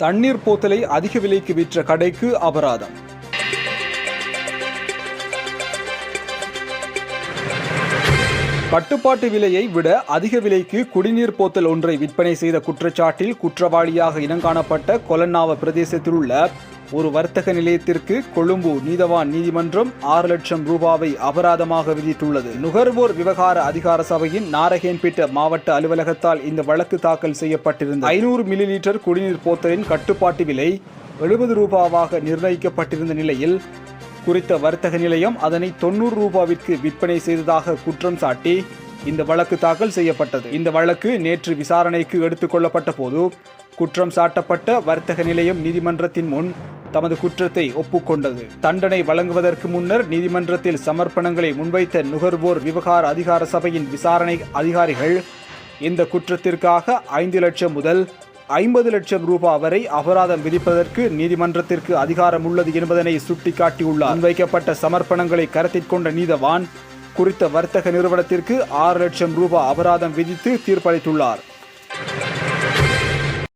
தண்ணீர் போத்தலை அதிக விலைக்கு விற்ற கடைக்கு அபராதம். கட்டுப்பாட்டு விலையை விட அதிக விலைக்கு குடிநீர் போத்தல் ஒன்றை விற்பனை செய்த குற்றச்சாட்டில் குற்றவாளியாக இனங்காணப்பட்ட கொலன்னாவ பிரதேசத்தில் உள்ள ஒரு வர்த்தக நிலையத்திற்கு கொழும்பு நீதவான் நீதிமன்றம் ஆறு லட்சம் ரூபாவை அபராதமாக விதித்துள்ளது. நுகர்வோர் விவகார அதிகார சபையின் நாரகேன்பிட்ட மாவட்ட அலுவலகத்தால் இந்த வழக்கு தாக்கல் செய்யப்பட்டிருந்த ஐநூறு மில்லி லிட்டர் குடிநீர் போத்தலின் கட்டுப்பாட்டு விலை எழுபது ரூபாவாக நிர்ணயிக்கப்பட்டிருந்த நிலையில் குறித்த வர்த்தக நிலையம் அதனை தொண்ணூறு ரூபாவிற்கு விற்பனை செய்ததாக குற்றம் சாட்டி இந்த வழக்கு தாக்கல் செய்யப்பட்டது. இந்த வழக்கு நேற்று விசாரணைக்கு எடுத்துக்கொள்ளப்பட்ட போது குற்றம் சாட்டப்பட்ட வர்த்தக நிலையம் நீதிமன்றத்தின் முன் தமது குற்றத்தை ஒப்புக்கொண்டது. தண்டனை வழங்குவதற்கு முன்னர் நீதிமன்றத்தில் சமர்ப்பணங்களை முன்வைத்த நுகர்வோர் விவகார அதிகார சபையின் விசாரணை அதிகாரிகள் இந்த குற்றத்திற்காக ஐந்து லட்சம் முதல் ஐம்பது லட்சம் ரூபாய் வரை அபராதம் விதிப்பதற்கு நீதிமன்றத்திற்கு அதிகாரம் உள்ளது என்பதனை சுட்டிக்காட்டியுள்ளார். முன்வைக்கப்பட்ட சமர்ப்பணங்களை கருத்தில் கொண்ட நீதவான் குறித்த வர்த்தக நிறுவனத்திற்கு ஆறு லட்சம் ரூபாய் அபராதம் விதித்து தீர்ப்பளித்துள்ளார்.